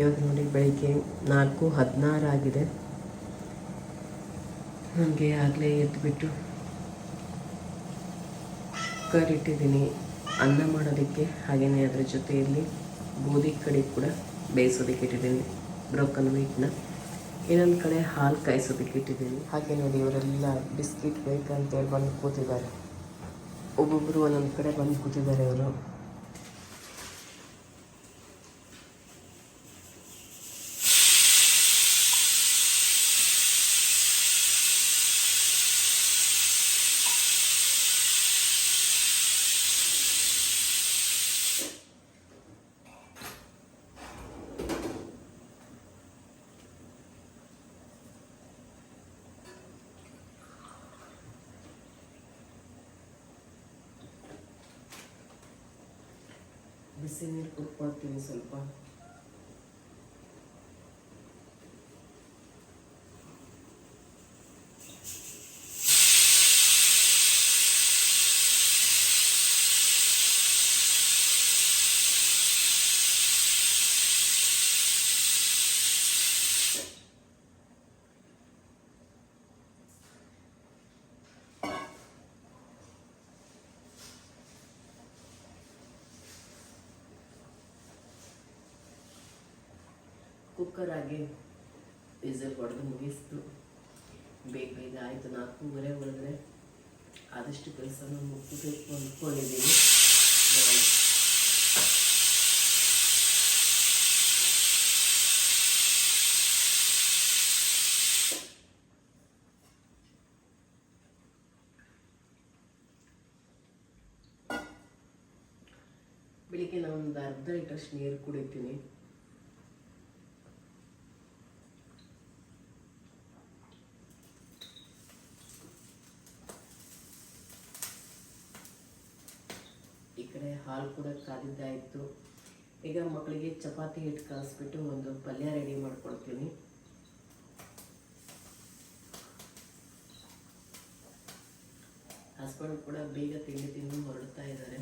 ಇವಾಗ ನೋಡಿ, ಬೆಳಿಗ್ಗೆ ನಾಲ್ಕು, ಹದಿನಾರು ಆಗಿದೆ. ನನಗೆ ಆಗಲೇ ಎದ್ದುಬಿಟ್ಟು ಕುಕ್ಕರ್ ಇಟ್ಟಿದ್ದೀನಿ. ಅನ್ನ ಮಾಡೋದಕ್ಕೆ ಹಾಗೆಯೇ ಅದರ ಜೊತೆಯಲ್ಲಿ ಗೋಧಿ ಕಡೆ ಕೂಡ ಬೇಯಿಸೋದಕ್ಕೆ ಇಟ್ಟಿದ್ದೀನಿ. ಬ್ರೋಕನ್ ವೀಟ್ನ. ಇನ್ನೊಂದು ಕಡೆ ಹಾಲು ಕಾಯಿಸೋದಕ್ಕೆ ಇಟ್ಟಿದ್ದೀನಿ. ಹಾಗೆ ನೋಡಿ, ಇವರೆಲ್ಲ ಬಿಸ್ಕಿಟ್ ಬೇಕಂತೇಳಿ ಬಂದು ಕೂತಿದ್ದಾರೆ. ಒಬ್ಬೊಬ್ಬರು ಒಂದೊಂದು ಕಡೆ ಬಂದು ಕೂತಿದ್ದಾರೆ ಇವರು. ಬಿಸಿ ನೀರು ಕುಟ್ಕೊಳ್ತೀನಿ ಸ್ವಲ್ಪ. ಕುಕ್ಕರ್ ಆಗಿ ವಿಸಲ್ ಹೊಡೆದು ಮುಗಿಸ್ತು. ಬೇಗ ಬೇಗ ಆಯಿತು ನಾಲ್ಕೂವರೆ ಒಳಗಡೆ ಆದಷ್ಟು ಕೆಲಸನ ಮುಗಿಸಬೇಕು ಅಂದ್ಕೊಂಡಿದ್ದೀನಿ. ಬೆಳಿಗ್ಗೆ ನಾನು ಒಂದು ಅರ್ಧ ಲೀಟರ್ಷ್ಟು ನೀರು ಕುಡಿತೀನಿ ಈ ಕಡೆ ಹಾಲು ಕೂಡ ಕಾದಿದ್ದಾಯಿತು ಈಗ ಮಕ್ಕಳಿಗೆ ಚಪಾತಿ ಹಿಟ್ಟು ಕಲಿಸ್ಬಿಟ್ಟು ಒಂದು ಪಲ್ಯ ರೆಡಿ ಮಾಡ್ಕೊಳ್ತೀನಿ ಹಸ್ಬೆಂಡ್ ಕೂಡ ಬೇಗ ತಿಂಡಿ ತಿಂದು ಹೊರಡ್ತಾ ಇದ್ದಾರೆ.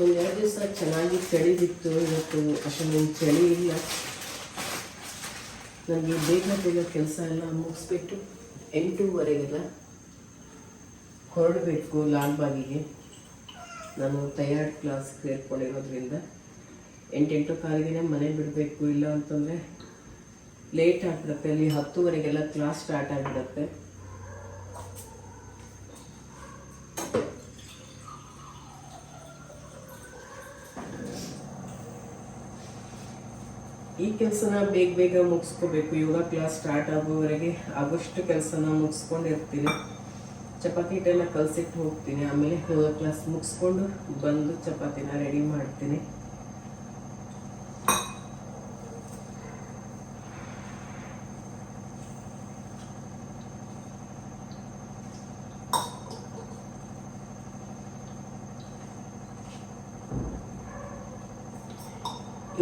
ಒಂದು ಎರಡು ದಿವಸ ಚೆನ್ನಾಗಿ ಚಳಿ ಬಿತ್ತು. ಇವತ್ತು ಅಷ್ಟೊಂದು ಚಳಿ ಇಲ್ಲ. ನನಗೆ ಬೇಗ ಬೇಗ ಕೆಲಸ ಎಲ್ಲ ಮುಗಿಸ್ಬಿಟ್ಟು ಎಂಟೂವರೆಗೆಲ್ಲ ಹೊರಡಬೇಕು ಲಾಲ್ಬಾಗಿಗೆ. ನಾನು ತಯಾರ್ಡ್ ಕ್ಲಾಸ್ ಸೇರ್ಕೊಂಡಿರೋದ್ರಿಂದ ಎಂಟೆಂಟು ಕಾಲಿಗೆ ಮನೆ ಬಿಡಬೇಕು ಇಲ್ಲ ಅಂತಂದರೆ ಲೇಟ್ ಆಗಿಬಿಡುತ್ತೆ. ಅಲ್ಲಿ ಹತ್ತುವರೆಗೆಲ್ಲ ಕ್ಲಾಸ್ ಸ್ಟಾರ್ಟ್ ಆಗಿಬಿಡುತ್ತೆ. ಈ ಕೆಲಸನ ಬೇಗ ಬೇಗ ಮುಗಿಸ್ಕೋಬೇಕು. ಯೋಗ ಕ್ಲಾಸ್ ಸ್ಟಾರ್ಟ್ ಆಗೋವರೆಗೆ ಆಗೋಷ್ಟು ಕೆಲಸನ ಮುಗಿಸ್ಕೊಂಡಿರ್ತೀನಿ. ಚಪಾತಿ ಹಿಟ್ಟೆಲ್ಲ ಕಲಸಿಟ್ಟು ಹೋಗ್ತೀನಿ. ಆಮೇಲೆ ಯೋಗ ಕ್ಲಾಸ್ ಮುಗಿಸ್ಕೊಂಡು ಬಂದು ಚಪಾತಿನ ರೆಡಿ ಮಾಡ್ತೀನಿ.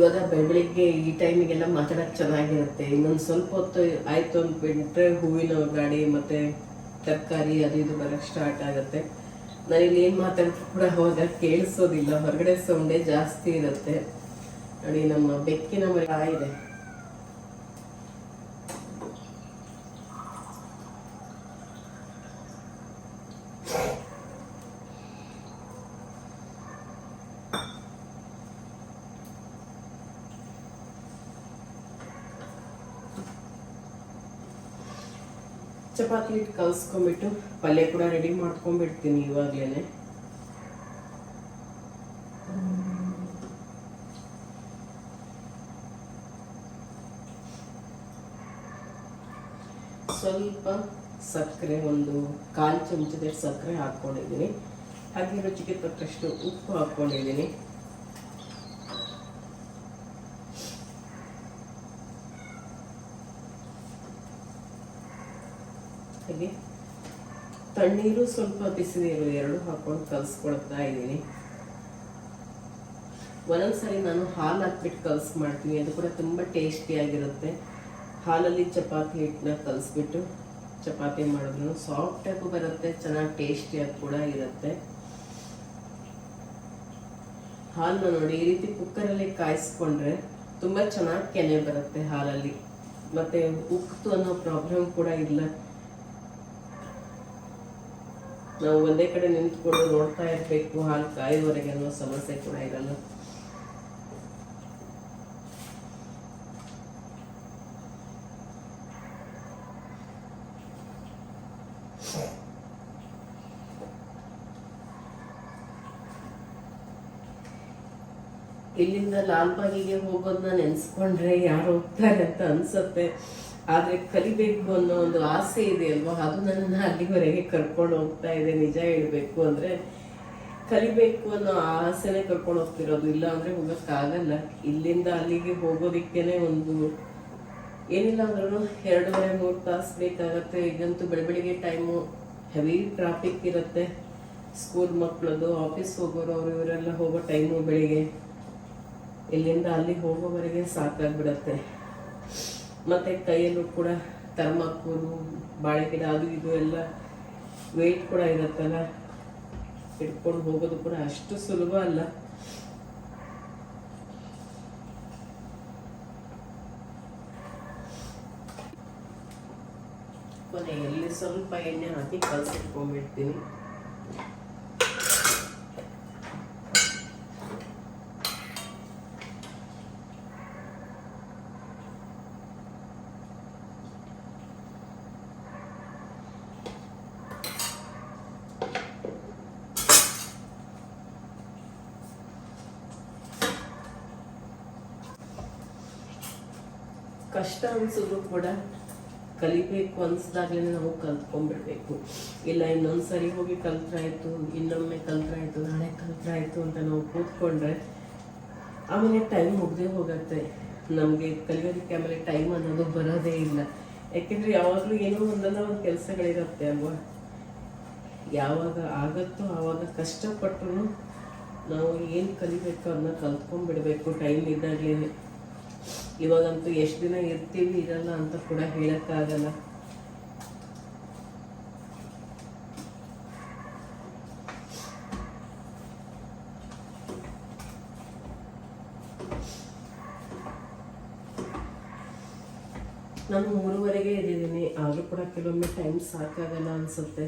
ಇವಾಗ ಬೆಳ್ ಬೆಳಿಗ್ಗೆ ಈ ಟೈಮಿಗೆಲ್ಲ ಮಾತಾಡಕ್ ಚೆನ್ನಾಗಿರುತ್ತೆ. ಇನ್ನೊಂದು ಸ್ವಲ್ಪ ಹೊತ್ತು ಆಯ್ತು ಅಂದ್ಬಿಟ್ರೆ ಹೂವಿನ ಗಾಡಿ ಮತ್ತೆ ತರಕಾರಿ ಅದು ಇದು ಬರೋಕ್ಕೆ ಸ್ಟಾರ್ಟ್ ಆಗುತ್ತೆ. ನಾನು ಇಲ್ಲಿ ಏನು ಮಾತಾಡ್ತಾ ಕೂಡ ಅವಾಗ ಕೇಳಿಸೋದಿಲ್ಲ. ಹೊರಗಡೆ ಸೌಂಡೇ ಜಾಸ್ತಿ ಇರುತ್ತೆ. ನೋಡಿ, ನಮ್ಮ ಬೆಕ್ಕಿನ ಮರ ಇದೆ. ಚಪಾತಿ ಹಿಟ್ಟು ಕಲಸ್ಕೊಂಡ್ಬಿಟ್ಟು ಪಲ್ಯ ಕೂಡ ರೆಡಿ ಮಾಡ್ಕೊಂಡ್ಬಿಡ್ತೀನಿ ಇವಾಗ್ಲೇನೆ. ಸ್ವಲ್ಪ ಸಕ್ಕರೆ, ಒಂದು ಕಾಲು ಚಮಚದಷ್ಟು ಸಕ್ಕರೆ ಹಾಕ್ಕೊಂಡಿದ್ದೀನಿ. ಹಾಗೆ ರುಚಿಗೆ ತಕ್ಕಷ್ಟು ಉಪ್ಪು ಹಾಕ್ಕೊಂಡಿದ್ದೀನಿ. ಹಾಗೆ ತಣ್ಣೀರು ಸ್ವಲ್ಪ ಬಿಸಿ ನೀರು ಎರಡು ಹಾಕೊಂಡು ಕಲ್ಸ್ಕೊಳ್ತಾ ಇದ್ದೀನಿ. ಒಂದೊಂದ್ಸರಿ ನಾನು ಹಾಲು ಹಾಕ್ಬಿಟ್ಟು ಕಲ್ಸ್ ಮಾಡ್ತೀನಿ. ಅದು ಕೂಡ ತುಂಬ ಟೇಸ್ಟಿಯಾಗಿರುತ್ತೆ ಹಾಲಲ್ಲಿ ಚಪಾತಿ ಹಿಟ್ಟನ್ನ ಕಲಿಸ್ಬಿಟ್ಟು ಚಪಾತಿ ಮಾಡಿದ್ರು. ಸಾಫ್ಟಾಗೂ ಬರುತ್ತೆ, ಚೆನ್ನಾಗಿ ಟೇಸ್ಟಿಯಾಗಿ ಕೂಡ ಇರುತ್ತೆ. ಹಾಲನ್ನ ನೋಡಿ, ಈ ರೀತಿ ಕುಕ್ಕರಲ್ಲಿ ಕಾಯಿಸ್ಕೊಂಡ್ರೆ ತುಂಬ ಚೆನ್ನಾಗಿ ಕೆನೆ ಬರುತ್ತೆ ಹಾಲಲ್ಲಿ. ಮತ್ತೆ ಉಕ್ತು ಅನ್ನೋ ಪ್ರಾಬ್ಲಮ್ ಕೂಡ ಇಲ್ಲ. ನಾವು ಒಂದೇ ಕಡೆ ನಿಂತ್ಕೊಂಡು ನೋಡ್ತಾ ಇರಬೇಕು ಹಾಲು ಕಾಯುವವರೆಗೆ ಅನ್ನೋ ಸಮಸ್ಯೆ ಕೂಡ ಇರಲ್ಲ. ಇಲ್ಲಿಂದ ಲಾಲ್ಬಾಗಿಗೆ ಹೋಗೋದನ್ನ ನೆನ್ಸ್ಕೊಂಡ್ರೆ ಯಾರು ಹೋಗ್ತಾರೆ ಅಂತ ಅನ್ಸುತ್ತೆ. ಆದ್ರೆ ಕಲಿಬೇಕು ಅನ್ನೋ ಒಂದು ಆಸೆ ಇದೆ ಅಲ್ವಾ? ಅದು ನನ್ನನ್ನು ಅಲ್ಲಿವರೆಗೆ ಕರ್ಕೊಂಡು ಹೋಗ್ತಾ ಇದೆ, ನಿಜ ಹೇಳ್ಬೇಕು ಅಂದ್ರೆ. ಕಲಿಬೇಕು ಅನ್ನೋ ಆಸೆನೆ ಕರ್ಕೊಂಡು ಹೋಗ್ತಿರೋದು. ಇಲ್ಲ ಅಂದ್ರೆ ಹೋಗೋಕ್ಕಾಗಲ್ಲ ಇಲ್ಲಿಂದ ಅಲ್ಲಿಗೆ ಹೋಗೋದಿಕ್ಕೇನೆ ಒಂದು ಏನಿಲ್ಲ ಅಂದ್ರೂ ಎರಡೂವರೆ, ಮೂರು ತಾಸು ಬೇಕಾಗತ್ತೆ. ಈಗಂತೂ ಬೆಳ ಬೆಳಿಗ್ಗೆ ಟೈಮು ಹೆವಿ ಟ್ರಾಫಿಕ್ ಇರುತ್ತೆ. ಸ್ಕೂಲ್ ಮಕ್ಕಳದು ಆಫೀಸ್ ಹೋಗೋರು, ಅವರು ಇವರೆಲ್ಲ ಹೋಗೋ ಟೈಮು ಬೆಳಿಗ್ಗೆ. ಇಲ್ಲಿಂದ ಅಲ್ಲಿಗೆ ಹೋಗೋವರೆಗೆ ಸಾಕಾಗ್ಬಿಡತ್ತೆ. ಮತ್ತೆ ಕೈಯಲ್ಲೂ ಕೂಡ ತರ್ಮಕ್ಕೂರು ಬಾಳೆ ಗಿಡ ಅದು ಇದು ಎಲ್ಲ ವೆಯ್ಟ್ ಕೂಡ ಇರುತ್ತಲ್ಲ? ಹಿಡ್ಕೊಂಡು ಹೋಗೋದು ಕೂಡ ಅಷ್ಟು ಸುಲಭ ಅಲ್ಲ. ಕೊನೆಯಲ್ಲಿ ಸ್ವಲ್ಪ ಎಣ್ಣೆ ಹಾಕಿ ಕಲಸಿಟ್ಕೊಂಡ್ಬಿಡ್ತೀನಿ. ಕಷ್ಟ ಅನ್ಸಿದ್ರು ಕೂಡ ಕಲಿಬೇಕು ಅನ್ಸ್ದಾಗ್ಲೇ ನಾವು ಕಲ್ತ್ಕೊಂಡ್ಬಿಡ್ಬೇಕು. ಇಲ್ಲ ಇನ್ನೊಂದ್ಸರಿ ಹೋಗಿ ಕಲ್ತ್ರಾಯ್ತು, ಇನ್ನೊಮ್ಮೆ ಕಲ್ತ್ರಾಯ್ತು, ನಾಳೆ ಕಲ್ತ್ರಾಯ್ತು ಅಂತ ನಾವು ಕೂತ್ಕೊಂಡ್ರೆ ಆಮೇಲೆ ಟೈಮ್ ಮುಗ್ದೇ ಹೋಗತ್ತೆ. ನಮಗೆ ಕಲಿಯೋದಕ್ಕೆ ಆಮೇಲೆ ಟೈಮ್ ಅನ್ನೋದು ಬರೋದೇ ಇಲ್ಲ. ಯಾಕೆಂದ್ರೆ ಯಾವಾಗಲೂ ಏನೋ ಒಂದಲ್ಲ ಒಂದು ಕೆಲಸಗಳಿರುತ್ತೆ ಅಲ್ವಾ? ಯಾವಾಗ ಆಗತ್ತೋ ಆವಾಗ ಕಷ್ಟಪಟ್ಟರು ನಾವು ಏನು ಕಲಿಬೇಕು ಅದನ್ನ ಕಲ್ತ್ಕೊಂಡ್ಬಿಡ್ಬೇಕು. ಟೈಮ್ ಇದ್ದಾಗ್ಲೇನೆ. ಇವಾಗಂತೂ ಎಷ್ಟು ದಿನ ಇರ್ತೀವಿ ಇರಲ್ಲ ಅಂತ ಕೂಡ ಹೇಳಕ್ಕಾಗಲ್ಲ. ನಾನು ಮೂರುವರೆಗೆ ಇದ್ದೀನಿ ಆದರೂ ಕೂಡ ಕೆಲವೊಮ್ಮೆ ಟೈಮ್ ಸಾಕಾಗಲ್ಲ ಅನ್ಸುತ್ತೆ.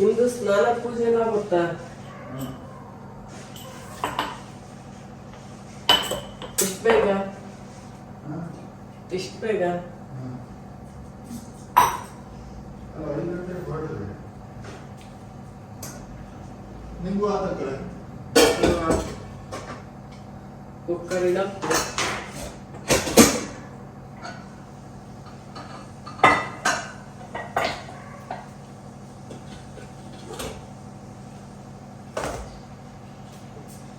ನಿಮ್ದು ಸ್ನಾನ ಪೂಜೆ ಎಲ್ಲ ಗೊತ್ತಾ ಇಷ್ಟ ಬೇಗ? ಇಷ್ಟ ಬೇಗ?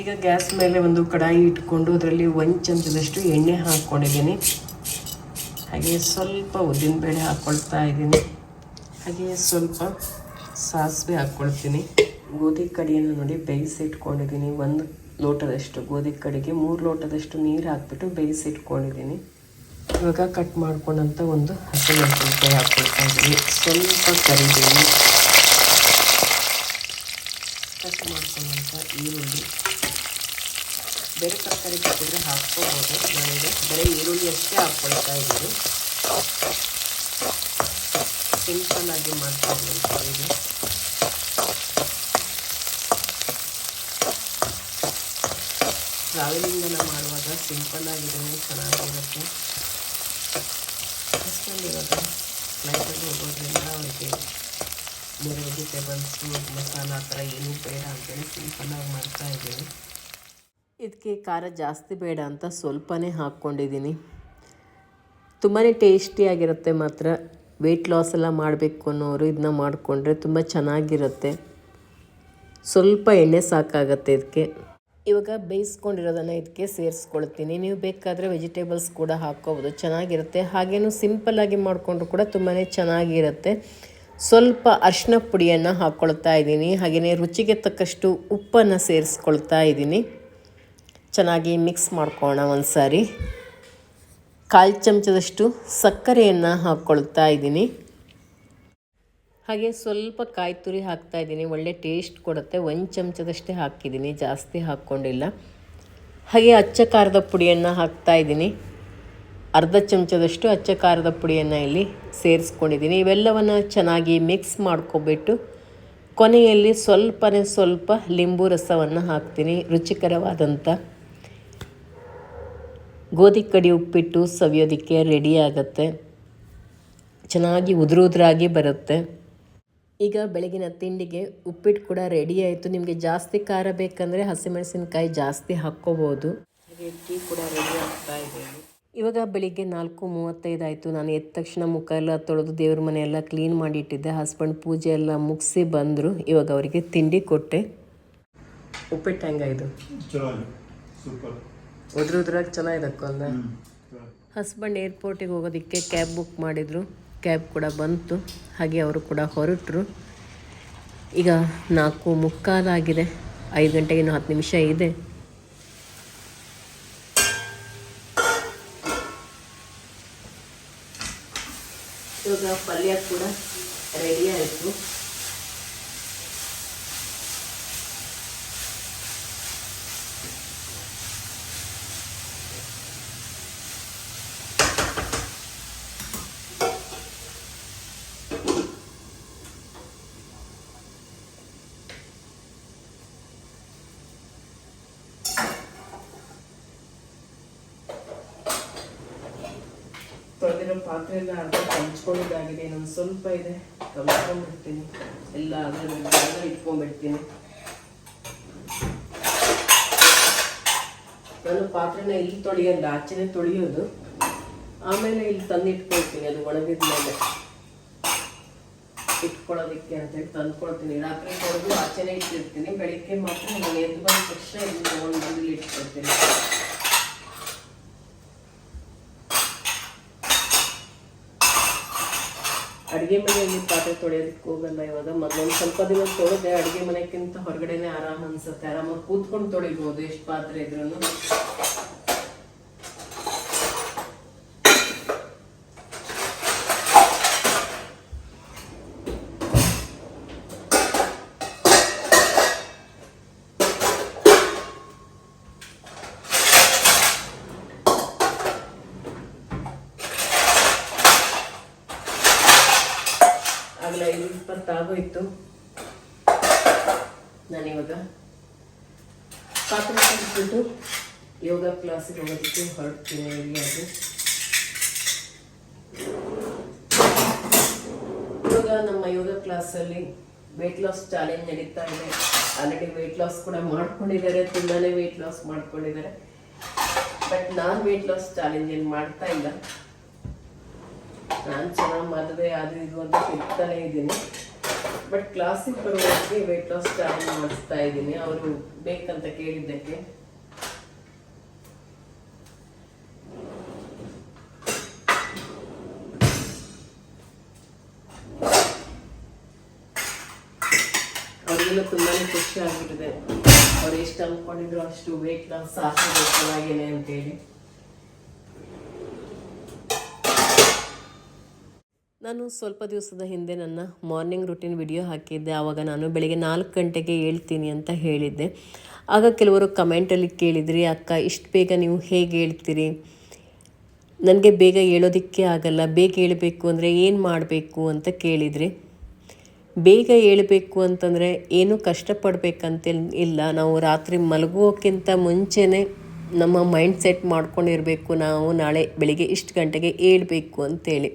ಈಗ ಗ್ಯಾಸ್ ಮೇಲೆ ಒಂದು ಕಡಾಯಿ ಇಟ್ಕೊಂಡು ಅದರಲ್ಲಿ ಒಂದು ಚಮಚದಷ್ಟು ಎಣ್ಣೆ ಹಾಕ್ಕೊಂಡಿದ್ದೀನಿ. ಹಾಗೆ ಸ್ವಲ್ಪ ಉದ್ದಿನಬೇಳೆ ಹಾಕ್ಕೊಳ್ತಾ ಇದ್ದೀನಿ. ಹಾಗೆ ಸ್ವಲ್ಪ ಸಾಸಿವೆ ಹಾಕ್ಕೊಳ್ತೀನಿ ಗೋಧಿ ಕಡಿಯನ್ನು ನೋಡಿ ಬೇಯಿಸಿಟ್ಕೊಂಡಿದ್ದೀನಿ. ಒಂದು ಲೋಟದಷ್ಟು ಗೋಧಿ ಕಡಿಗೆ ಮೂರು ಲೋಟದಷ್ಟು ನೀರು ಹಾಕ್ಬಿಟ್ಟು ಬೇಯಿಸಿಟ್ಕೊಂಡಿದ್ದೀನಿ. ಇವಾಗ ಕಟ್ ಮಾಡ್ಕೊಂಡಂಥ ಒಂದು ಹಸಿಮೆಣಸಿನಕಾಯಿ ಹಾಕ್ಕೊಳ್ತಾ ಇದ್ದೀನಿ. ಸ್ವಲ್ಪ ಕರಿಬೇವು ಕಟ್ ಮಾಡ್ಕೊಂಡಂಥ ಈರುಳ್ಳಿ. ಬೇರೆ ತರಕಾರಿ ಬೇಕಿದ್ರೆ ಹಾಕ್ಕೋಬೋದು. ನಾನೀಗ ಬರೀ ಈರುಳ್ಳಿ ಅಷ್ಟೇ ಹಾಕ್ಕೊಳ್ತಾ ಇದ್ದೀನಿ ಸಿಂಪಲ್ ಆಗಿ ಮಾಡ್ತಾ ಇದ್ದೀನಿ ಇದು ಟ್ರಾವೆಲಿಂಗ್ ಎಲ್ಲ ಮಾಡುವಾಗ ಸಿಂಪಲ್ ಆಗಿರೋದೇ ಚೆನ್ನಾಗಿರುತ್ತೆ. ಅಷ್ಟೊಂದು ಇವಾಗ ಫ್ಲೈಟಲ್ಲಿ ಹೋಗೋದ್ರಿಂದ ಅವರಿಗೆ ಬೇರೆ ವೆಜಿಟೇಬಲ್ಸು, ಮಸಾಲ ಆ ಥರ ಏನೂ ಬೇಡ ಅಂತೇಳಿ ಸಿಂಪಲ್ಲಾಗಿ ಮಾಡ್ತಾ ಇದ್ದೀನಿ ಇದಕ್ಕೆ ಖಾರ ಜಾಸ್ತಿ ಬೇಡ ಅಂತ ಸ್ವಲ್ಪನೇ ಹಾಕ್ಕೊಂಡಿದ್ದೀನಿ. ತುಂಬಾ ಟೇಸ್ಟಿಯಾಗಿರುತ್ತೆ ಮಾತ್ರ. ವೆಯ್ಟ್ ಲಾಸ್ ಎಲ್ಲ ಮಾಡಬೇಕು ಅನ್ನೋರು ಇದನ್ನ ಮಾಡಿಕೊಂಡ್ರೆ ತುಂಬ ಚೆನ್ನಾಗಿರುತ್ತೆ. ಸ್ವಲ್ಪ ಎಣ್ಣೆ ಸಾಕಾಗತ್ತೆ ಇದಕ್ಕೆ. ಇವಾಗ ಬೇಯಿಸ್ಕೊಂಡಿರೋದನ್ನು ಇದಕ್ಕೆ ಸೇರಿಸ್ಕೊಳ್ತೀನಿ. ನೀವು ಬೇಕಾದರೆ ವೆಜಿಟೇಬಲ್ಸ್ ಕೂಡ ಹಾಕ್ಕೋಬೋದು ಚೆನ್ನಾಗಿರುತ್ತೆ. ಹಾಗೇನು ಸಿಂಪಲ್ಲಾಗಿ ಮಾಡಿಕೊಂಡ್ರು ಕೂಡ ತುಂಬಾ ಚೆನ್ನಾಗಿರುತ್ತೆ. ಸ್ವಲ್ಪ ಅರಿಶಿನ ಪುಡಿಯನ್ನು ಹಾಕ್ಕೊಳ್ತಾ ಇದ್ದೀನಿ. ಹಾಗೆಯೇ ರುಚಿಗೆ ತಕ್ಕಷ್ಟು ಉಪ್ಪನ್ನು ಸೇರಿಸ್ಕೊಳ್ತಾ ಇದ್ದೀನಿ. ಚೆನ್ನಾಗಿ ಮಿಕ್ಸ್ ಮಾಡ್ಕೋಣ ಒಂದು ಸಾರಿ ಕಾಲು ಚಮಚದಷ್ಟು ಸಕ್ಕರೆಯನ್ನು ಹಾಕ್ಕೊಳ್ತಾ ಇದ್ದೀನಿ. ಹಾಗೆ ಸ್ವಲ್ಪ ಕಾಯಿ ತುರಿ ಹಾಕ್ತಾ ಇದ್ದೀನಿ. ಒಳ್ಳೆ ಟೇಸ್ಟ್ ಕೊಡುತ್ತೆ. ಒಂದು ಚಮಚದಷ್ಟೇ ಹಾಕಿದ್ದೀನಿ. ಜಾಸ್ತಿ ಹಾಕ್ಕೊಂಡಿಲ್ಲ. ಹಾಗೆ ಅಚ್ಚ ಖಾರದ ಪುಡಿಯನ್ನು ಹಾಕ್ತಾ ಇದ್ದೀನಿ. ಅರ್ಧ ಚಮಚದಷ್ಟು ಅಚ್ಚ ಖಾರದ ಪುಡಿಯನ್ನು ಇಲ್ಲಿ ಸೇರಿಸ್ಕೊಂಡಿದ್ದೀನಿ. ಇವೆಲ್ಲವನ್ನು ಚೆನ್ನಾಗಿ ಮಿಕ್ಸ್ ಮಾಡ್ಕೊಬಿಟ್ಟು ಕೊನೆಯಲ್ಲಿ ಸ್ವಲ್ಪನೇ ಸ್ವಲ್ಪ ಲಿಂಬು ರಸವನ್ನು ಹಾಕ್ತೀನಿ. ರುಚಿಕರವಾದಂಥ ಗೋಧಿ ಕಡಿ ಉಪ್ಪಿಟ್ಟು ಸವಿಯೋದಕ್ಕೆ ರೆಡಿ ಆಗುತ್ತೆ. ಚೆನ್ನಾಗಿ ಉದುರು ಉದುರಾಗಿ ಬರುತ್ತೆ. ಈಗ ಬೆಳಗಿನ ತಿಂಡಿಗೆ ಉಪ್ಪಿಟ್ಟು ಕೂಡ ರೆಡಿ ಆಯಿತು. ನಿಮಗೆ ಜಾಸ್ತಿ ಖಾರ ಬೇಕಂದರೆ ಹಸಿಮೆಣಸಿನ್ಕಾಯಿ ಜಾಸ್ತಿ ಹಾಕ್ಕೋಬೋದು. ಹಾಗೆ ಟೀ ಕೂಡ ರೆಡಿ ಆಗ್ತಾ ಇದೆ. ಇವಾಗ ಬೆಳಿಗ್ಗೆ ನಾಲ್ಕು ಮೂವತ್ತೈದು ಆಯಿತು. ನಾನು ಎದ್ದ ತಕ್ಷಣ ಮುಖ ಎಲ್ಲ ತೊಳೆದು ದೇವ್ರ ಮನೆ ಎಲ್ಲ ಕ್ಲೀನ್ ಮಾಡಿ ಇಟ್ಟಿದ್ದೆ ಹಸ್ಬೆಂಡ್ ಪೂಜೆ ಎಲ್ಲ ಮುಗಿಸಿ ಬಂದರು. ಇವಾಗ ಅವರಿಗೆ ತಿಂಡಿ ಕೊಟ್ಟೆ. ಉಪ್ಪಿಟ್ಟು ಹೆಂಗಾಯಿತು ಚೆನ್ನಾಗಿ ಸೂಪರ್. ಉದ್ರ ಉದ್ರಾಗಿ ಚೆನ್ನಾಗಿದೆ ಹಸ್ಬೆಂಡ್ ಏರ್ಪೋರ್ಟಿಗೆ ಹೋಗೋದಕ್ಕೆ ಕ್ಯಾಬ್ ಬುಕ್ ಮಾಡಿದರು. ಕ್ಯಾಬ್ ಕೂಡ ಬಂತು. ಹಾಗೆ ಅವರು ಕೂಡ ಹೊರಟರು. ಈಗ ನಾಲ್ಕು ಮುಕ್ಕಾಲಾಗಿದೆ. ಐದು ಗಂಟೆಗೆ ಇನ್ನು ಹತ್ತು ನಿಮಿಷ ಇದೆ. ಇವಾಗ ಪಲ್ಯ ಕೂಡ ರೆಡಿ ಆಯಿತು. ತೊಳೆದಿರೋ ಪಾತ್ರೆ ಎಲ್ಲ ಅರ್ಧ ಹಂಚ್ಕೊಂಡಿದ್ದಾಗಿದೆ ಇನ್ನೊಂದು ಸ್ವಲ್ಪ ಇದೆ. ಕಲ್ಸ್ಕೊಂಡ್ಬಿಡ್ತೀನಿ. ಎಲ್ಲ ಅದರಲ್ಲಿ ಇಟ್ಕೊಂಡ್ಬಿಡ್ತೀನಿ. ನಾನು ಪಾತ್ರೆನ ಇಲ್ಲಿ ತೊಳೆಯಲ್ಲ, ಆಚೆನೆ ತೊಳೆಯೋದು. ಆಮೇಲೆ ಇಲ್ಲಿ ತಂದು ಇಟ್ಕೊಳ್ತೀನಿ ಅದು ಒಣಗಿದ ಮೇಲೆ. ಇಟ್ಕೊಳ್ಳೋದಕ್ಕೆ ಅಂತೇಳಿ ತಂದ್ಕೊಳ್ತೀನಿ. ರಾತ್ರಿ ತೊಳೆದು ಆಚೆನೆ ಇಟ್ಟಿರ್ತೀನಿ. ಬೆಳಿಗ್ಗೆ ಮಾತ್ರ ನಾನು ಎದ್ದು ಬಂದ ತಕ್ಷಣ ಇಲ್ಲಿ ತೊಗೊಂಡು ಇಲ್ಲಿ ಇಟ್ಕೊಳ್ತೀನಿ. ಅಡುಗೆ ಮನೆಯಲ್ಲಿ ಪಾತ್ರೆ ತೊಳೆಯೋದಕ್ಕೆ ಹೋಗಲ್ಲ ಇವಾಗ. ಮೊದಲೊಂದು ಸ್ವಲ್ಪ ದಿನ ತೊಳೆದೆ ಅಡುಗೆ ಮನೆಗಿಂತ ಹೊರಗಡೆನೆ ಆರಾಮ್ ಅನ್ಸುತ್ತೆ. ಆರಾಮಾಗಿ ಕೂತ್ಕೊಂಡು ತೊಳಿಬೋದು ಎಷ್ಟು ಪಾತ್ರೆ ಇದ್ರೂ ಆಗಲೇ ಐದು ಇಪ್ಪತ್ತಾಗೋಯ್ತು ನಾನಿವಾಗ ಪಾತ್ರೆ ಯೋಗ ಕ್ಲಾಸಿಗೆ ಹೋಗೋದಕ್ಕೆ ಹೊರಡ್ತೀನಿ ಇಲ್ಲಿ ಅದು. ಇವಾಗ ನಮ್ಮ ಯೋಗ ಕ್ಲಾಸಲ್ಲಿ ವೆಯ್ಟ್ ಲಾಸ್ ಚಾಲೆಂಜ್ ನಡೀತಾ ಇದೆ. ಆಲ್ರೆಡಿ ವೆಯ್ಟ್ ಲಾಸ್ ಕೂಡ ಮಾಡ್ಕೊಂಡಿದ್ದಾರೆ ತುಂಬಾ ವೆಯ್ಟ್ ಲಾಸ್ ಮಾಡ್ಕೊಂಡಿದ್ದಾರೆ. ಬಟ್ ನಾನು ವೆಯ್ಟ್ ಲಾಸ್ ಚಾಲೆಂಜ್ ಏನು ಮಾಡ್ತಾ ಇಲ್ಲ. ನಾನು ಚೆನ್ನಾಗಿ ಮದುವೆ ಅದು ಇದು ಅಂತ ತಿಂತಾನೆ ಇದ್ದೀನಿ. ಬಟ್ ಕ್ಲಾಸಿಗೆ ಬರುವವರಿಗೆ ವೆಯ್ಟ್ ಲಾಸ್ ಚಾಲೆಂಜ್ ಮಾಡಿಸ್ತಾ ಇದ್ದೀನಿ. ಅವರು ಬೇಕಂತ ಕೇಳಿದ್ದಕ್ಕೆ. ಅವರಿಗೆಲ್ಲ ತುಂಬಾ ಖುಷಿ ಆಗಿಬಿಟ್ಟಿದೆ. ಅವ್ರು ಎಷ್ಟು ಅಂದ್ಕೊಂಡಿದ್ರು ಅಷ್ಟು ವೇಟ್ ಲಾಸ್ ಆಗ್ತದೆ ಚೆನ್ನಾಗೇನೆ ಅಂತೇಳಿ. ನಾನು ಸ್ವಲ್ಪ ದಿವಸದ ಹಿಂದೆ ನನ್ನ ಮಾರ್ನಿಂಗ್ ರುಟೀನ್ ವಿಡಿಯೋ ಹಾಕಿದ್ದೆ. ಆವಾಗ ನಾನು ಬೆಳಿಗ್ಗೆ ನಾಲ್ಕು ಗಂಟೆಗೆ ಹೇಳ್ತೀನಿ ಅಂತ ಹೇಳಿದ್ದೆ. ಆಗ ಕೆಲವರು ಕಮೆಂಟಲ್ಲಿ ಕೇಳಿದ್ರಿ, ಅಕ್ಕ, ಇಷ್ಟು ಬೇಗ ನೀವು ಹೇಗೆ ಹೇಳ್ತೀರಿ? ನನಗೆ ಬೇಗ ಹೇಳೋದಕ್ಕೆ ಆಗಲ್ಲ. ಬೇಗ ಹೇಳಬೇಕು ಅಂದರೆ ಏನು ಮಾಡಬೇಕು ಅಂತ ಕೇಳಿದ್ರಿ. ಬೇಗ ಏಳಬೇಕು ಅಂತಂದರೆ ಏನು ಕಷ್ಟಪಡಬೇಕಂತ ಇಲ್ಲ. ನಾವು ರಾತ್ರಿ ಮಲಗೋಕ್ಕಿಂತ ಮುಂಚೆನೇ ನಮ್ಮ ಮೈಂಡ್ ಸೆಟ್ ಮಾಡ್ಕೊಂಡಿರಬೇಕು. ನಾವು ನಾಳೆ ಬೆಳಿಗ್ಗೆ ಇಷ್ಟು ಗಂಟೆಗೆ ಏಳಬೇಕು ಅಂತೇಳಿ.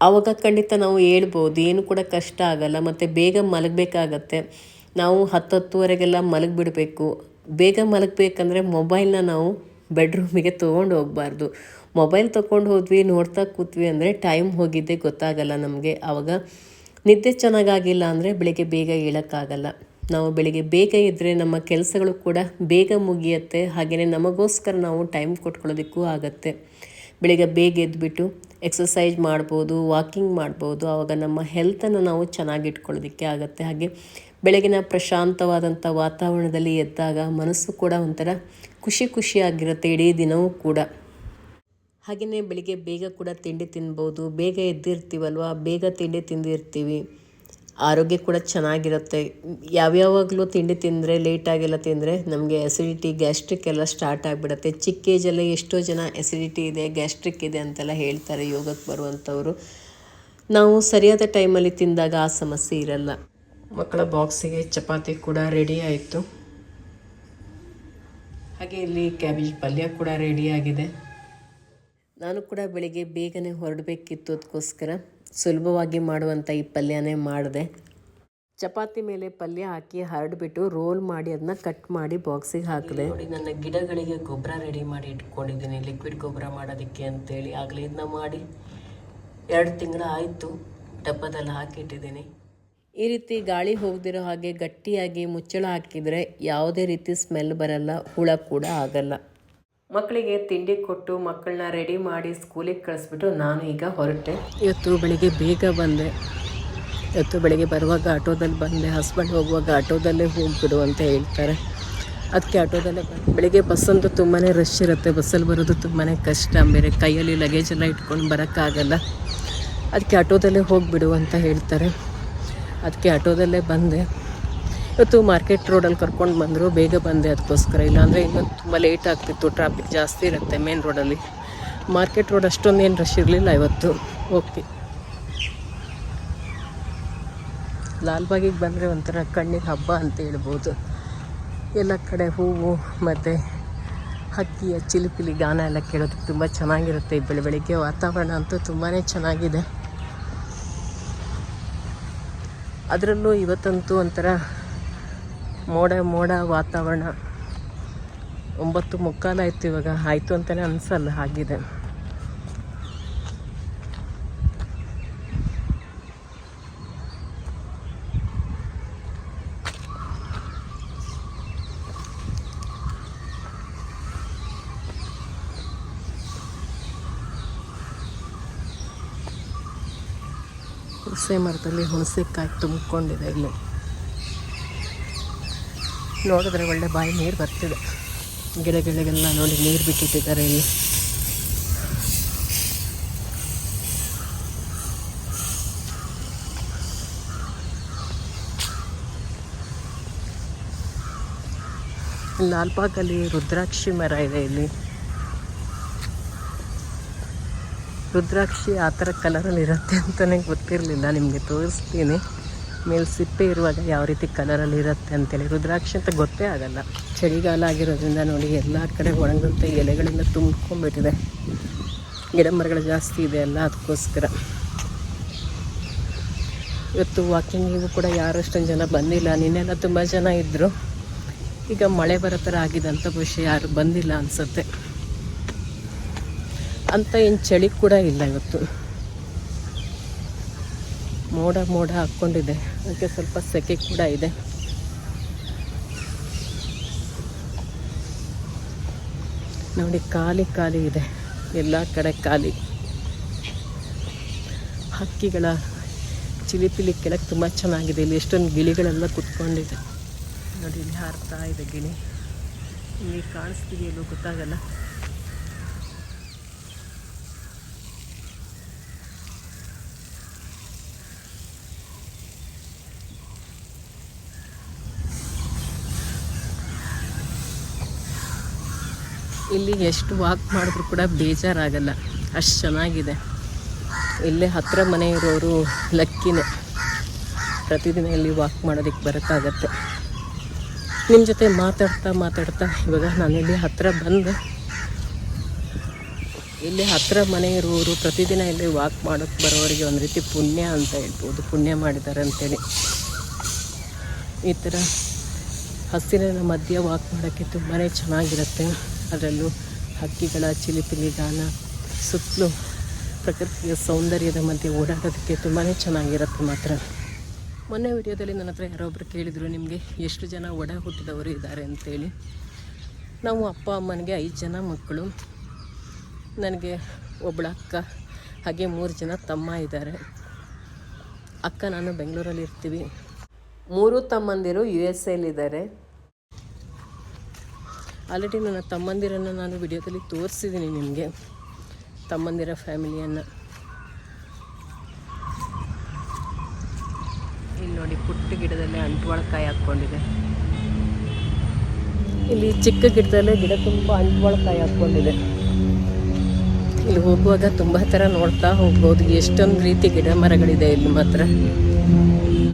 ಆವಾಗ ಖಂಡಿತ ನಾವು ಹೇಳ್ಬೋದು, ಏನು ಕೂಡ ಕಷ್ಟ ಆಗಲ್ಲ, ಮತ್ತು ಬೇಗ ಮಲಗಬೇಕಾಗತ್ತೆ. ನಾವು ಹತ್ತು ಹತ್ತುವರೆಗೆಲ್ಲ ಮಲಗಿಬಿಡಬೇಕು. ಬೇಗ ಮಲಗಬೇಕಂದ್ರೆ ಮೊಬೈಲ್ನ ನಾವು ಬೆಡ್ರೂಮಿಗೆ ತೊಗೊಂಡು ಹೋಗಬಾರ್ದು. ಮೊಬೈಲ್ ತೊಗೊಂಡು ಹೋದ್ವಿ, ನೋಡ್ತಾ ಕೂತ್ವಿ ಅಂದರೆ ಟೈಮ್ ಹೋಗಿದ್ದೆ ಗೊತ್ತಾಗಲ್ಲ ನಮಗೆ. ಆವಾಗ ನಿದ್ದೆ ಚೆನ್ನಾಗಾಗಿಲ್ಲ ಅಂದರೆ ಬೆಳಿಗ್ಗೆ ಬೇಗ ಏಳೋಕ್ಕಾಗಲ್ಲ ನಾವು ಬೆಳಿಗ್ಗೆ ಬೇಗ ಇದ್ದರೆ ನಮ್ಮ ಕೆಲಸಗಳು ಕೂಡ ಬೇಗ ಮುಗಿಯುತ್ತೆ. ಹಾಗೆಯೇ ನಮಗೋಸ್ಕರ ನಾವು ಟೈಮ್ ಕೊಟ್ಕೊಳ್ಳೋದಕ್ಕೂ ಆಗತ್ತೆ. ಬೆಳಿಗ್ಗೆ ಬೇಗ ಎದ್ದುಬಿಟ್ಟು ಎಕ್ಸಸೈಸ್ ಮಾಡ್ಬೋದು, ವಾಕಿಂಗ್ ಮಾಡ್ಬೋದು, ಆವಾಗ ನಮ್ಮ ಹೆಲ್ತನ್ನು ನಾವು ಚೆನ್ನಾಗಿಟ್ಕೊಳ್ಳೋದಕ್ಕೆ ಆಗುತ್ತೆ. ಹಾಗೆ ಬೆಳಗಿನ ಪ್ರಶಾಂತವಾದಂಥ ವಾತಾವರಣದಲ್ಲಿ ಎದ್ದಾಗ ಮನಸ್ಸು ಕೂಡ ಒಂಥರ ಖುಷಿ ಖುಷಿಯಾಗಿರುತ್ತೆ ಇಡೀ ದಿನವೂ ಕೂಡ. ಹಾಗೆಯೇ ಬೆಳಿಗ್ಗೆ ಬೇಗ ಕೂಡ ತಿಂಡಿ ತಿನ್ಬೋದು. ಬೇಗ ಎದ್ದಿರ್ತೀವಲ್ವ? ಬೇಗ ತಿಂಡಿ ತಿಂದಿರ್ತೀವಿ. ಆರೋಗ್ಯ ಕೂಡ ಚೆನ್ನಾಗಿರುತ್ತೆ. ಯಾವ್ಯಾವಾಗಲೂ ತಿಂಡಿ ತಿಂದರೆ ಲೇಟಾಗೆಲ್ಲ ತಿಂದರೆ ನಮಗೆ ಎಸಿಡಿಟಿ ಗ್ಯಾಸ್ಟ್ರಿಕ್ ಎಲ್ಲ ಸ್ಟಾರ್ಟ್ ಆಗಿಬಿಡುತ್ತೆ. ಚಿಕ್ಕ ಏಜಲ್ಲೇ ಎಷ್ಟೋ ಜನ ಎಸಿಡಿಟಿ ಇದೆ ಗ್ಯಾಸ್ಟ್ರಿಕ್ ಇದೆ ಅಂತೆಲ್ಲ ಹೇಳ್ತಾರೆ ಯೋಗಕ್ಕೆ ಬರುವಂಥವರು. ನಾವು ಸರಿಯಾದ ಟೈಮಲ್ಲಿ ತಿಂದಾಗ ಆ ಸಮಸ್ಯೆ ಇರಲ್ಲ. ಮಕ್ಕಳ ಬಾಕ್ಸಿಗೆ ಚಪಾತಿ ಕೂಡ ರೆಡಿ ಆಯಿತು. ಹಾಗೆ ಇಲ್ಲಿ ಕ್ಯಾಬೇಜ್ ಪಲ್ಯ ಕೂಡ ರೆಡಿಯಾಗಿದೆ ನಾನು ಕೂಡ ಬೆಳಿಗ್ಗೆ ಬೇಗನೆ ಹೊರಡಬೇಕಿತ್ತು ಅದಕ್ಕೋಸ್ಕರ ಸುಲಭವಾಗಿ ಮಾಡುವಂಥ ಈ ಪಲ್ಯನೇ ಮಾಡಿದೆ. ಚಪಾತಿ ಮೇಲೆ ಪಲ್ಯ ಹಾಕಿ ಹರಡ್ಬಿಟ್ಟು ರೋಲ್ ಮಾಡಿ ಅದನ್ನ ಕಟ್ ಮಾಡಿ ಬಾಕ್ಸಿಗೆ ಹಾಕಿದೆ. ನೋಡಿ ನನ್ನ ಗಿಡಗಳಿಗೆ ಗೊಬ್ಬರ ರೆಡಿ ಮಾಡಿ ಇಟ್ಕೊಂಡಿದ್ದೀನಿ. ಲಿಕ್ವಿಡ್ ಗೊಬ್ಬರ ಮಾಡೋದಕ್ಕೆ ಅಂತೇಳಿ ಆಗಲೇ ಇದನ್ನ ಮಾಡಿ ಎರಡು ತಿಂಗಳ ಆಯಿತು ಡಬ್ಬದಲ್ಲಿ ಹಾಕಿಟ್ಟಿದ್ದೀನಿ. ಈ ರೀತಿ ಗಾಳಿ ಹೋಗದಿರೋ ಹಾಗೆ ಗಟ್ಟಿಯಾಗಿ ಮುಚ್ಚಳ ಹಾಕಿದರೆ ಯಾವುದೇ ರೀತಿ ಸ್ಮೆಲ್ ಬರಲ್ಲ ಹುಳ ಕೂಡ ಆಗಲ್ಲ. ಮಕ್ಕಳಿಗೆ ತಿಂಡಿ ಕೊಟ್ಟು ಮಕ್ಕಳನ್ನ ರೆಡಿ ಮಾಡಿ ಸ್ಕೂಲಿಗೆ ಕಳಿಸ್ಬಿಟ್ಟು ನಾನು ಈಗ ಹೊರಟೆ. ಇವತ್ತು ಬೆಳಿಗ್ಗೆ ಬೇಗ ಬಂದೆ. ಇವತ್ತು ಬೆಳಿಗ್ಗೆ ಬರುವಾಗ ಆಟೋದಲ್ಲಿ ಬಂದೆ. ಹಸ್ಬೆಂಡ್ ಹೋಗುವಾಗ ಆಟೋದಲ್ಲೇ ಹೋಗ್ಬಿಡು ಅಂತ ಹೇಳ್ತಾರೆ. ಅದಕ್ಕೆ ಆಟೋದಲ್ಲೇ ಬಂದು. ಬೆಳಿಗ್ಗೆ ಬಸ್ ಅಂತೂ ತುಂಬಾ ರಶ್ ಇರುತ್ತೆ. ಬಸ್ಸಲ್ಲಿ ಬರೋದು ತುಂಬಾ ಕಷ್ಟ. ಬೇರೆ ಕೈಯಲ್ಲಿ ಲಗೇಜ್ ಎಲ್ಲ ಇಟ್ಕೊಂಡು ಬರೋಕ್ಕಾಗಲ್ಲ. ಅದಕ್ಕೆ ಆಟೋದಲ್ಲೇ ಹೋಗಿಬಿಡು ಅಂತ ಹೇಳ್ತಾರೆ. ಅದಕ್ಕೆ ಆಟೋದಲ್ಲೇ ಬಂದೆ. ಇವತ್ತು ಮಾರ್ಕೆಟ್ ರೋಡಲ್ಲಿ ಕರ್ಕೊಂಡು ಬಂದರು, ಬೇಗ ಬಂದೆ ಅದಕ್ಕೋಸ್ಕರ. ಇಲ್ಲಾಂದರೆ ಇನ್ನೂ ತುಂಬ ಲೇಟ್ ಆಗ್ತಿತ್ತು ಟ್ರಾಫಿಕ್ ಜಾಸ್ತಿ ಇರುತ್ತೆ ಮೇನ್ ರೋಡಲ್ಲಿ ಮಾರ್ಕೆಟ್ ರೋಡ್ ಅಷ್ಟೊಂದೇನು ರಶ್ ಇರಲಿಲ್ಲ ಇವತ್ತು. ಓಕೆ ಲಾಲ್ಬಾಗಿಗೆ ಬಂದರೆ ಒಂಥರ ಕಣ್ಣಿಗೆ ಹಬ್ಬ ಅಂತ ಹೇಳ್ಬೋದು. ಎಲ್ಲ ಕಡೆ ಹೂವು ಮತ್ತು ಹಕ್ಕಿಯ ಚಿಲಿಪಿಲಿ ಗಾನ ಎಲ್ಲ ಕೇಳೋದಕ್ಕೆ ತುಂಬ ಚೆನ್ನಾಗಿರುತ್ತೆ. ಬೆಳೆ, ಬೆಳಿಗ್ಗೆ ವಾತಾವರಣ ಅಂತೂ ತುಂಬಾ ಚೆನ್ನಾಗಿದೆ. ಅದರಲ್ಲೂ ಇವತ್ತಂತೂ ಒಂಥರ ಮೋಡ ಮೋಡ ವಾತಾವರಣ. ಒಂಬತ್ತು ಮುಕ್ಕಾಲಾಯ್ತು ಇವಾಗ. ಆಯಿತು ಅಂತಲೇ ಅನಿಸಲ್ಲ ಆಗಿದೆ ಹುಣಸೆ ಮರದಲ್ಲಿ ಹುಣಸೆಕಾಯಿ ತುಂಬಿಕೊಂಡಿದೆ ಇಲ್ಲಿ. ನೋಡಿದ್ರೆ ಒಳ್ಳೆ ಬಾಯಿ ನೀರು ಬರ್ತಿದೆ. ಗಿಡಗಳಿಗೆಲ್ಲ ನೋಡಿ ನೀರು ಬಿಟ್ಟಿಟ್ಟಿದ್ದಾರೆ ಇಲ್ಲಿ. ಲಾಲ್ಬಾಗಲ್ಲಿ ರುದ್ರಾಕ್ಷಿ ಮರ ಇದೆ ಇಲ್ಲಿ. ರುದ್ರಾಕ್ಷಿ ಆ ಥರ ಕಲರಲ್ಲಿ ಇರುತ್ತೆ ಅಂತಲೇ ಗೊತ್ತಿರಲಿಲ್ಲ, ನಿಮಗೆ ತೋರಿಸ್ತೀನಿ. ಮೇಲೆ ಸಿಪ್ಪೆ ಇರುವಾಗ ಯಾವ ರೀತಿ ಕಲರಲ್ಲಿ ಇರುತ್ತೆ ಅಂತೇಳಿ ರುದ್ರಾಕ್ಷಿ ಅಂತ ಗೊತ್ತೇ ಆಗಲ್ಲ. ಚಳಿಗಾಲ ಆಗಿರೋದ್ರಿಂದ ನೋಡಿ ಎಲ್ಲ ಕಡೆ ಒಣಗುತ್ತೆ ಎಲೆಗಳಿಂದ ತುಂಬ್ಕೊಂಡ್ಬಿಟ್ಟಿದೆ. ಗಿಡ ಮರಗಳು ಜಾಸ್ತಿ ಇದೆ ಅಲ್ಲ, ಅದಕ್ಕೋಸ್ಕರ. ಇವತ್ತು ವಾಕಿಂಗಿಗೂ ಕೂಡ ಯಾರು ಅಷ್ಟೊಂದು ಜನ ಬಂದಿಲ್ಲ, ನಿನ್ನೆಲ್ಲ ತುಂಬ ಜನ ಇದ್ದರು ಈಗ ಮಳೆ ಬರೋ ಥರ ಆಗಿದೆ ಖುಷಿ ಯಾರು ಬಂದಿಲ್ಲ ಅನಿಸುತ್ತೆ. ಅಂತ ಏನು ಚಳಿ ಕೂಡ ಇಲ್ಲ ಇವತ್ತು. ಮೋಡ ಮೋಡ ಹಾಕ್ಕೊಂಡಿದೆ. ಅದಕ್ಕೆ ಸ್ವಲ್ಪ ಸೆಕೆ ಕೂಡ ಇದೆ. ನೋಡಿ, ಖಾಲಿ ಖಾಲಿ ಇದೆ. ಎಲ್ಲ ಕಡೆ ಖಾಲಿ. ಹಕ್ಕಿಗಳ ಚಿಲಿಪಿಲಿ ಕೆಳಗೆ ತುಂಬ ಚೆನ್ನಾಗಿದೆ. ಇಲ್ಲಿ ಎಷ್ಟೊಂದು ಗಿಳಿಗಳೆಲ್ಲ ಕುತ್ಕೊಂಡಿದೆ. ನೋಡಿ, ಇಲ್ಲಿ ಹಾರ್ತಾ ಇದೆ ಗಿಳಿ. ಇಲ್ಲಿ ಕಾಣಿಸ್ತಿದೆಯಲ್ಲೋ ಗೊತ್ತಾಗಲ್ಲ. ಇಲ್ಲಿ ಎಷ್ಟು ವಾಕ್ ಮಾಡಿದ್ರು ಕೂಡ ಬೇಜಾರಾಗಲ್ಲ. ಅಷ್ಟು ಚೆನ್ನಾಗಿದೆ. ಇಲ್ಲೇ ಹತ್ತಿರ ಮನೆ ಇರೋರು ಲಕ್ಕಿನೇ. ಪ್ರತಿದಿನ ಇಲ್ಲಿ ವಾಕ್ ಮಾಡೋದಕ್ಕೆ ಬರೋಕ್ಕಾಗತ್ತೆ. ನಿಮ್ಮ ಜೊತೆ ಮಾತಾಡ್ತಾ ಮಾತಾಡ್ತಾ ಇವಾಗ ನಾನಿಲ್ಲಿ ಹತ್ತಿರ ಬಂದು. ಇಲ್ಲಿ ಹತ್ತಿರ ಮನೆ ಇರುವವರು ಪ್ರತಿದಿನ ಇಲ್ಲಿ ವಾಕ್ ಮಾಡೋಕ್ಕೆ ಬರೋರಿಗೆ ಒಂದು ರೀತಿ ಪುಣ್ಯ ಅಂತ ಹೇಳ್ಬೋದು. ಪುಣ್ಯ ಮಾಡಿದ್ದಾರೆ ಅಂತೇಳಿ. ಈ ಥರ ಹಸಿರಿನ ಮಧ್ಯೆ ವಾಕ್ ಮಾಡೋಕ್ಕೆ ತುಂಬಾ ಚೆನ್ನಾಗಿರುತ್ತೆ. ಅದರಲ್ಲೂ ಹಕ್ಕಿಗಳ ಚಿಲಿಪಿಲಿ ಗಾನ ಸುತ್ತಲೂ ಪ್ರಕೃತಿಯ ಸೌಂದರ್ಯದ ಮಧ್ಯೆ ಓಡಾಡೋದಕ್ಕೆ ತುಂಬಾ ಚೆನ್ನಾಗಿರುತ್ತೆ ಮಾತ್ರ. ಮೊನ್ನೆ ವಿಡಿಯೋದಲ್ಲಿ ನನ್ನ ಹತ್ರ ಯಾರೊಬ್ಬರು ಕೇಳಿದರು, ನಿಮಗೆ ಎಷ್ಟು ಜನ ಒಡ ಹುಟ್ಟಿದವರು ಇದ್ದಾರೆ? ಅಂತೇಳಿ. ನಾವು ಅಪ್ಪ, ಅಮ್ಮನಿಗೆ ಐದು ಜನ ಮಕ್ಕಳು. ನನಗೆ ಒಬ್ಬಳ ಅಕ್ಕ, ಹಾಗೆ ಮೂರು ಜನ ತಮ್ಮ ಇದ್ದಾರೆ. ಅಕ್ಕ, ನಾನು ಬೆಂಗಳೂರಲ್ಲಿ ಇರ್ತೀವಿ ಮೂರು ತಮ್ಮಂದಿರು ಯು ಎಸ್ ಎಲ್ಲಿದ್ದಾರೆ ಆಲ್ರೆಡಿ ನನ್ನ ತಮ್ಮಂದಿರನ್ನು ನಾನು ವಿಡಿಯೋದಲ್ಲಿ ತೋರಿಸಿದ್ದೀನಿ ನಿಮಗೆ. ತಮ್ಮಂದಿರ ಫ್ಯಾಮಿಲಿಯನ್ನು. ಇಲ್ಲಿ ನೋಡಿ ಪುಟ್ಟ ಗಿಡದಲ್ಲೇ ಅಂಟ್ವಾಳಕಾಯಿ ಹಾಕ್ಕೊಂಡಿದೆ. ಇಲ್ಲಿ ಚಿಕ್ಕ ಗಿಡದಲ್ಲೇ ಗಿಡ ತುಂಬ ಅಂಟ್ವಾಳಕಾಯಿ ಹಾಕ್ಕೊಂಡಿದೆ. ಇಲ್ಲಿ ಹೋಗುವಾಗ ತುಂಬ ಥರ ನೋಡ್ತಾ ಹೋಗ್ಬೋದು. ಎಷ್ಟೊಂದು ರೀತಿ ಗಿಡ ಮರಗಳಿದೆ ಇಲ್ಲಿ ಮಾತ್ರ.